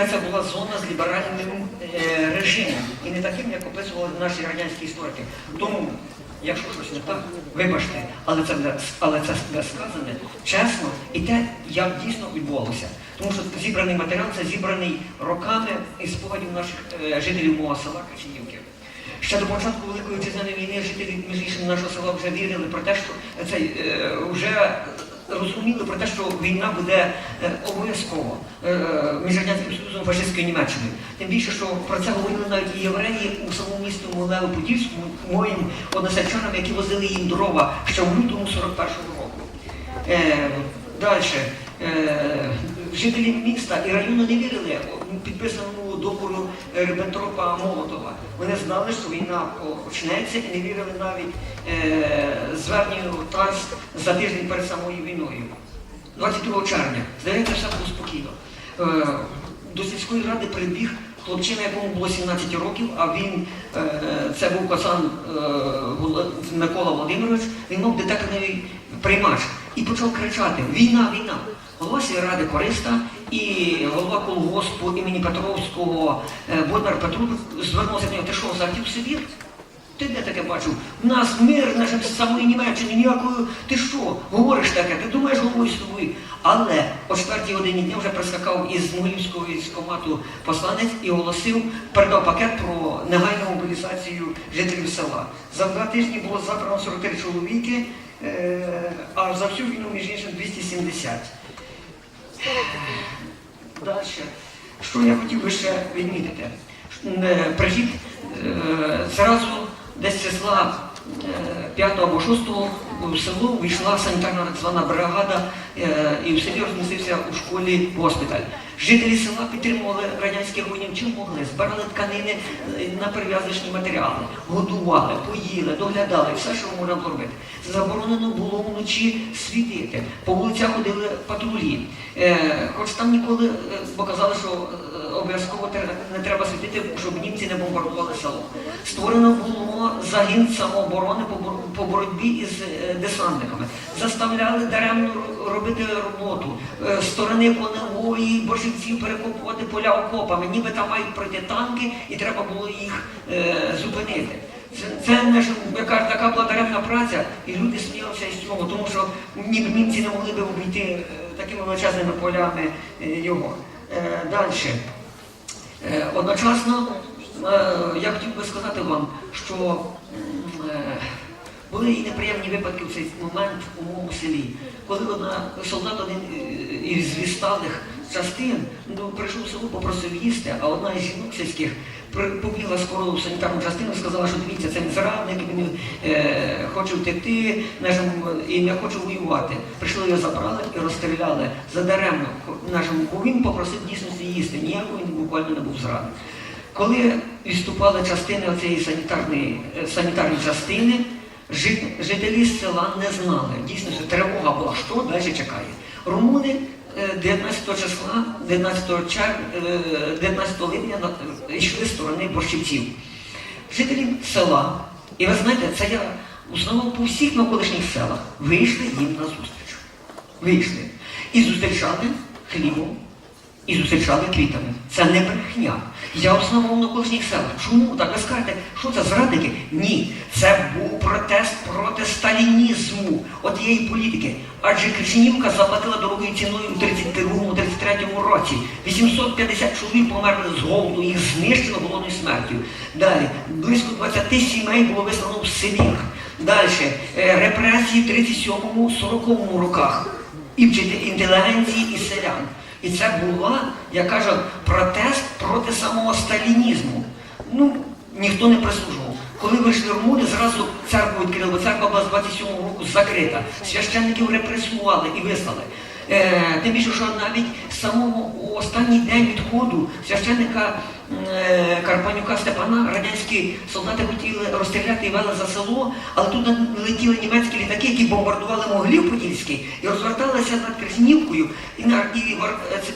яка це була зона з ліберальним е, режимом і не таким, як описували наші радянські історики. Тому, якщо щось не так, вибачте, але це але це буде сказане чесно і те, як дійсно відбувалося. Тому що зібраний матеріал це зібраний роками із спогадів наших е, жителів мого села Качинівки. Ще до початку Великої Вітчизняної війни жителі між іншим нашого села вже вірили про те, що це е, вже розуміли про те, що війна буде е, обов'язково е, між Радянським Союзом і фашистською Німеччиною. Тим більше, що про це говорили навіть і євреї у самому місті Могилево-Подільському, моїм односельчанам, які возили їм дрова ще в лютому 41-го року. Е, Далі. Е, жителі міста і району не вірили підписаному договору Риббентропа Молотова. Вони знали, що війна почнеться і не вірили навіть зверненню ТАСС за тиждень перед самою війною. 22 червня, здається, все було спокійно. Е, до сільської ради прибіг хлопчина, якому було 17 років, а він, е, це був пацан е, Микола Володимирович, він мав детекторний приймач і почав кричати Війна, війна! Голова сільради Користа і голова колгоспу імені Петровського Боднар Петру звернувся до нього, ти що, захотів Сибір? Ти де таке бачив? У нас мир нашим з самої Німеччини, ніякою. Ти що? Говориш таке, ти думаєш головою собою. Але о четвертій годині дня вже прискакав із Могилівського військкомату посланець і оголосив, передав пакет про негайну мобілізацію жителів села. За два тижні було забрано 43 чоловіки, е, а за всю війну, між іншим, 270. Далі. Що я хотів би ще відмітити? Е, Прихід е, зразу десь числа е, 5 або 6 в село вийшла санітарна так звана бригада е, і в селі розмістився у школі госпіталь. Жителі села підтримували радянських воїнів чим могли, збирали тканини е, на перев'язочні матеріали, годували, поїли, доглядали, все, що можна було робити. Заборонено було вночі світити. По вулицях ходили патрулі. Е, хоч там ніколи показали, що обов'язково не треба світити, щоб німці не бомбардували село. Створено було загін самооборони по по боротьбі із е, десантниками. Заставляли даремно робити роботу. Е, сторони коневої боржівців перекопувати поля окопами, ніби там мають пройти танки, і треба було їх е, зупинити. Це, не така була даремна праця, і люди сміялися із цього, тому що ніби німці не могли би обійти такими величезними полями його. Далі. Одночасно я хотів би сказати вам, що були і неприємні випадки в цей момент у моєму селі, коли одна солдат один е, із відсталих частин ну, прийшов в село, попросив їсти, а одна із жінок сільських побігла скоро в санітарну частину і сказала, що дивіться, це він зрадник, він е, хоче втекти і не хоче воювати. Прийшли його забрали і розстріляли задаремно бо він попросив дійсності їсти. Ніякого він буквально не був зрадник. Коли відступали частини цієї санітарної, е, санітарної частини, жителі села не знали. Дійсно, що тривога була, що далі чекає. Румуни е, 19 числа, 19, чер... е, 19 липня йшли з сторони борщівців. Жителі села, і ви знаєте, це я в по всіх навколишніх селах вийшли їм на зустріч. Вийшли. І зустрічали хлібом, і зустрічали квітами. Це не брехня. Я в основному на кожній селах. Чому так? Ви скажете, що це зрадники? Ні. Це був протест проти сталінізму, отієї політики. Адже Кричинівка заплатила дорогою ціною у 32-33 році. 850 чоловік померли з голоду, їх знищено голодною смертю. Далі, близько 20 сімей було вислано в Сибір. Далі, е, репресії в 37-40 роках і вчити інтелігенції і селян. І це була, я кажу, протест проти самого сталінізму. Ну, ніхто не прислужував. Коли вийшли румуни, зразу церкву відкрили, бо церква була з 27-го року закрита. Священників репресували і вислали. Е, тим більше, що навіть з самого останній день відходу священника е, Карпанюка Степана радянські солдати хотіли розстріляти вели за село, але тут летіли німецькі літаки, які бомбардували Могилів Подільський і розверталися над Креснівкою, і, на,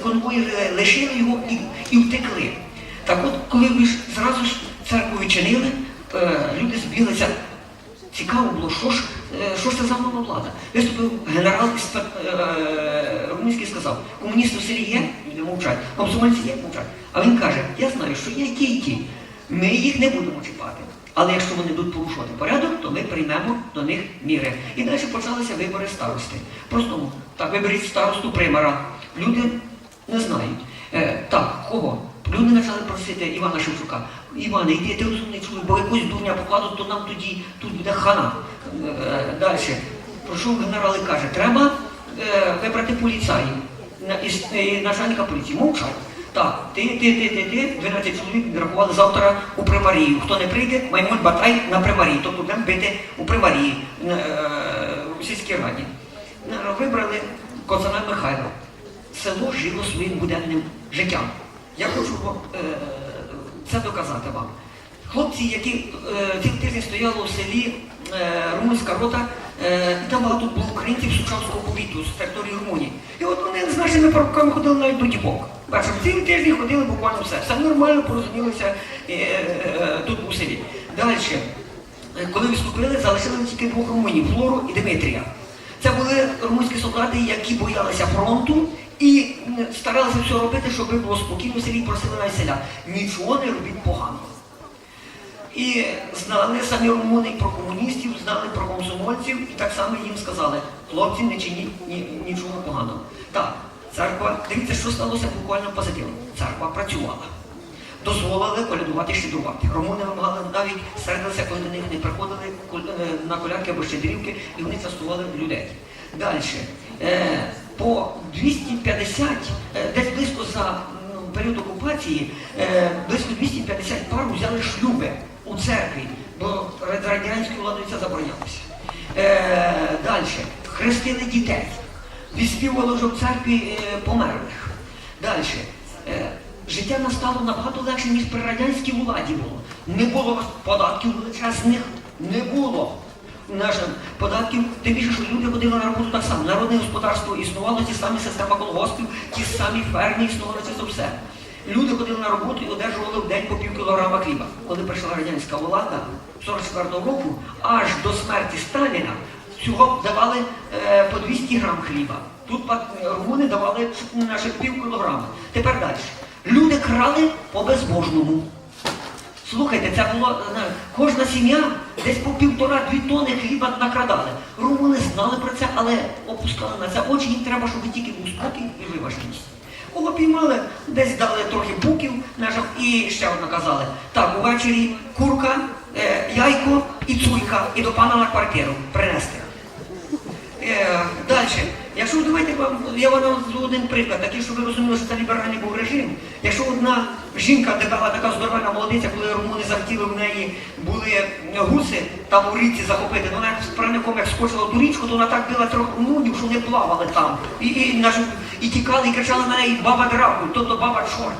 конвої лишили його і, і втекли. Так от, коли ви ж зразу ж церкву відчинили, е, люди збіглися цікаво було, що ж, е, що ж це за нова влада. Виступив генерал із е, Румунський сказав, комуністи в селі є, люди мовчать, комсомольці є, мовчать. А він каже, я знаю, що є ті і ті. Ми їх не будемо чіпати. Але якщо вони будуть порушувати порядок, то ми приймемо до них міри. І далі почалися вибори старости. Просто так, виберіть старосту примара. Люди не знають. Е, так, кого? Люди почали просити Івана Шевчука. Іване, йди, ти розумний чоловік, бо якусь дурня покладуть, то нам тоді тут буде хана. Е, далі. Пройшов генерал і каже, треба е, вибрати поліцаїв на- із е, начальника поліції. Мовчать. Так, ти, ти, ти, ти, ти, 12 чоловік рахували завтра у примарію. Хто не прийде, маймуть батай на примарії. Тобто будемо бити у примарії у сільській раді. Вибрали Коцана Михайла. Село жило своїм буденним життям. Я хочу е, це доказати вам. Хлопці, які е, цілий тиждень стояли у селі е, Румунська рота, і там багато було українців з Сучавського повіту, з території Румунії. І от вони з нашими парубками ходили навіть до дібок. Бачимо, цілий тиждень ходили буквально все. Все нормально порозумілося е, тут у селі. Далі, коли відступили, залишили тільки двох румунів Флору і Димитрія. Це були румунські солдати, які боялися фронту і старалися все робити, щоб було спокійно селі просили на селя. Нічого не робіть погано. І знали самі румуни про комуністів, знали про комсомольців, і так само їм сказали, хлопці, не чиніть ні, нічого поганого. Так, церква, дивіться, що сталося буквально позитивно. Церква працювала. Дозволили колядувати щедрувати. Румуни вимагали навіть сердилися, коли до них не приходили е, на колядки або щедрівки, і вони частували людей. Далі. По 250, е, десь близько за ну, період окупації, е, близько 250 пар взяли шлюби у церкві, бо радянською владою це заборонялося. Е, далі. Хрестили дітей. Відспівували вже в церкві померлих. Далі. Життя настало набагато легше, ніж при радянській владі було. Не було податків величезних, не було. Наших податків, тим більше, що люди ходили на роботу так само. Народне господарство існувало, ті самі система колгоспів, ті самі фермі існували це все. Люди ходили на роботу і одержували в день по пів кілограма хліба. Коли прийшла радянська влада 44-го року, аж до смерті Сталіна всього давали е, по 200 грам хліба. Тут па- румуни давали наших пів кілограма. Тепер далі. Люди крали по безбожному. Слухайте, це було е, кожна сім'я десь по півтора-дві тони хліба накрадали. Румуни знали про це, але опускали на це очі. Їм треба, щоб тільки був спокій і виваженість. Кого піймали, десь дали трохи буків наших і ще одно казали. Так, увечері курка, е, яйко і цуйка, і до пана на квартиру принести. Е, далі. Якщо давайте вам, я вам наведу один приклад, такий, щоб ви розуміли, що це ліберальний був режим. Якщо одна жінка дебела, така здоровенна молодиця, коли румуни захотіли в неї були гуси там у річці захопити, вона з парником як скочила ту річку, то вона так била трьох румунів, що вони плавали там. І, і, і тікали, і кричали на неї баба Дракуль, тобто баба чорт.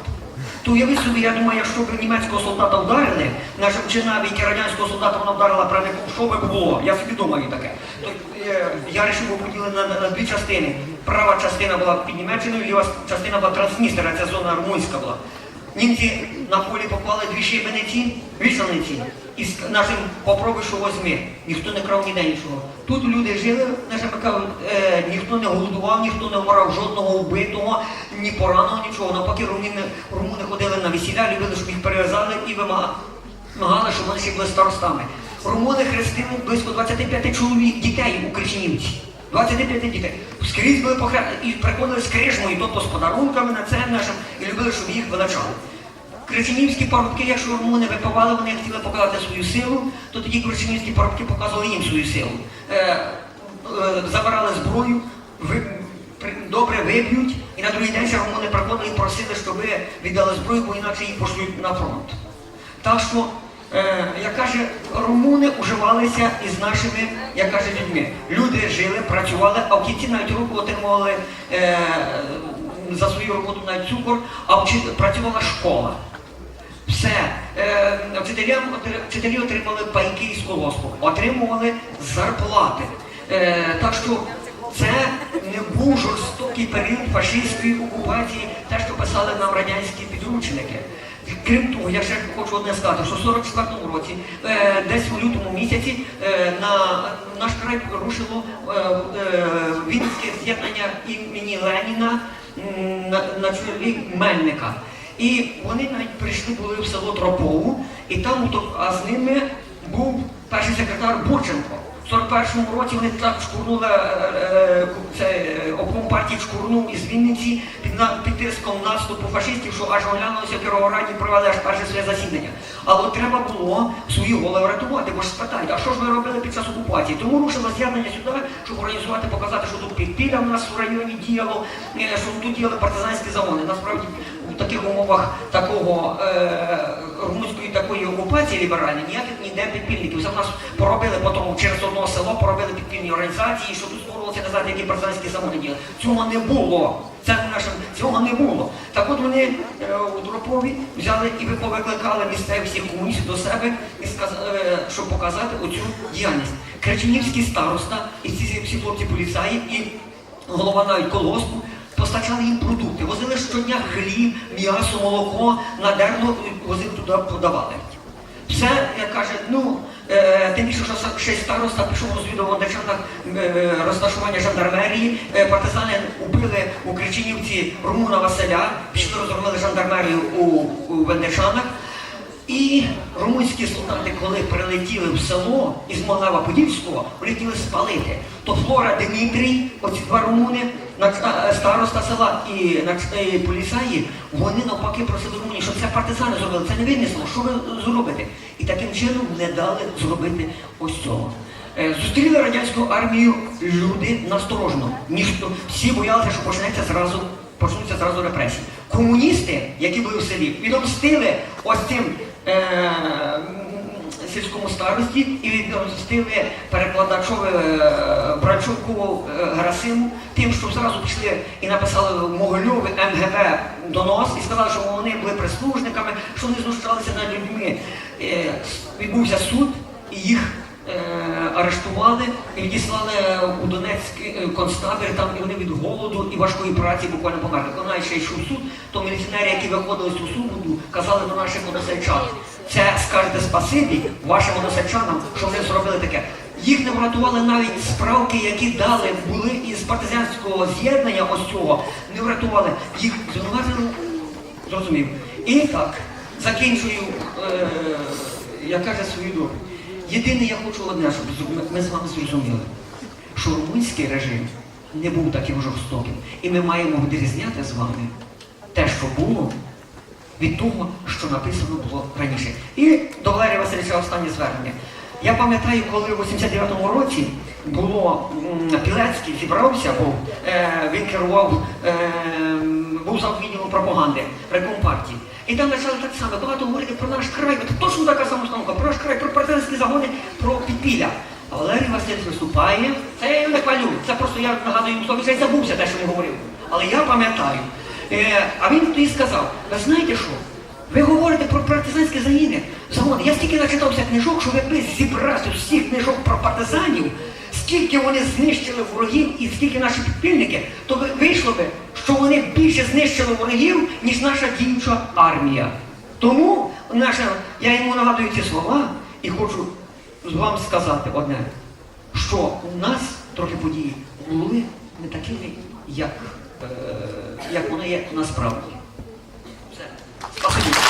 То уявіть собі, я думаю, якщо б німецького солдата вдарили, нашим чи навіть радянського солдата вона вдарила правником, що би було? Я собі думаю таке. То, е, я вирішив поділити на, на, на дві частини. Права частина була під Німеччиною, ліва частина була Трансністера, це зона румунська була. Німці на полі поклали дві шибениці, вішалниці, і з нашим попробуй, що возьми. Ніхто не крав ніде нічого. Тут люди жили, кажуть, е, ніхто не голодував, ніхто не вмирав жодного вбитого, ні пораненого, нічого. Навпаки, румуни, румуни ходили на весілля, любили, щоб їх перев'язали і вимагали, щоб вони ще були старостами. Румуни хрестили близько 25 чоловік дітей у Кричинівці. 25 дітей. Скрізь були похрестені і приходили з крижмою, тобто з подарунками на це нашим, і любили, щоб їх величали. Кричинівські парубки, якщо румуни випивали, вони хотіли показати свою силу, то тоді кричинівські парубки показували їм свою силу. Е, е, забирали зброю, ви, добре виб'ють, і на другий день румуни приходили і просили, щоб ви віддали зброю, бо інакше їх пошлють на фронт. Так що, е, як каже, румуни уживалися із нашими, як каже, людьми. Люди жили, працювали, а в кінці навіть руку отримували е, за свою роботу навіть цукор, а працювала школа. Все. Е, вчителям, вчителі отримали пайки із колгоспу, отримували зарплати. Е, так що це не був жорстокий період фашистської окупації, те, що писали нам радянські підручники. Крім того, я ще хочу одне сказати, що в 44-му році, е, десь у лютому місяці, е, на наш край рушило е, Вінницьке з'єднання імені Леніна на, на чолі Мельника. І вони навіть прийшли були в село Тропову, і там, а з ними був перший секретар Бурченко. В 41-му році вони так шкурнули е, е, це е, обком партії шкурнув із Вінниці під, під тиском наступу фашистів, що аж оглянулося в Кіровограді провели аж перше своє засідання. Але треба було свої голови рятувати, бо ж спитають, а що ж ви робили під час окупації? Тому рушило з'єднання сюди, щоб організувати, показати, що тут підпілля в нас в районі діяло, що тут діяли партизанські загони. Насправді у таких умовах такого е, румунської такої окупації ліберальної ніяких ніде підпільників. Це в нас поробили потім через одне село, поробили підпільні організації, що тут створювалося не знати, які партизанські загони діяли. Цього не було. Це не наше цього не було. Так от вони е, у Дропові взяли і ви повикликали місцевих всіх комуністів до себе і сказали, е, щоб показати оцю діяльність. Креченівський староста і ці всі хлопці поліцаї і голова навіть колгоспу постачали їм продукти, возили щодня хліб, м'ясо, молоко, на дерно возили туди, подавали. Все, як каже, ну, е, тим більше, що ще староста пішов розвідував в Вендерчанах е, розташування жандармерії, е, партизани убили у Кричинівці Румуна Василя, пішли розгромили жандармерію у, у Вендерчанах. І румунські солдати, коли прилетіли в село із Могилева Подільського, хотіли спалити. То Флора Дмитрій, оці два румуни, староста села і і поліцаї, вони навпаки просили Румунії, щоб це партизани зробили, це не винесло, що ви зробите? І таким чином не дали зробити ось цього. Е, Зустріли радянську армію люди насторожно. Ніхто всі боялися, що почнеться зразу, почнуться зразу репресії. Комуністи, які були в селі, відомстили ось цим е, сільському старості і відомстили перекладачові е, Брачуку Грасиму тим, що зразу пішли і написали Могильові МГБ донос і сказали, що вони були прислужниками, що вони знущалися над людьми. Е, Відбувся суд і їх е, арештували і відіслали у Донецький е, концтабір, там і вони від голоду і важкої праці буквально померли. Коли ще йшов суд, то міліціонери, які виходили з суду, казали до наших односельчан, це скажете спасибі вашим односельчанам, що вони зробили таке. Їх не врятували навіть справки, які дали, були із партизанського з'єднання ось цього, не врятували. Їх звинуватили, зрозумів. І так, закінчую, е, як каже свою долю. Єдине, я хочу одне, щоб ми- з вами зрозуміли, що румунський режим не був таким жорстоким. І ми маємо відрізняти з вами те, що було, від того, що написано було раніше. І до Валерія Васильовича останнє звернення. Я пам'ятаю, коли в 89-му році було Пілецький зібрався, був, е, він керував, е, був зав пропаганди рекомпартії. І там почали так само багато говорити про наш край. От точно така сама установка, про наш край, про партизанські загони, про підпілля. А Валерій Васильович виступає, це я його не хвалю, це просто я нагадую йому слово, я забувся те, що він говорив. Але я пам'ятаю. Е, а він тоді сказав, ви знаєте що? Ви говорите про партизанські загони. загони. Я стільки начитався книжок, що якби зібрати всіх книжок про партизанів, скільки вони знищили ворогів і скільки наші підпільники, то вийшло би, що вони більше знищили ворогів, ніж наша діюча армія. Тому наша, я йому нагадую ці слова і хочу вам сказати одне, що у нас трохи події були не такими, як, е, як вони є насправді. Все. Спасибі.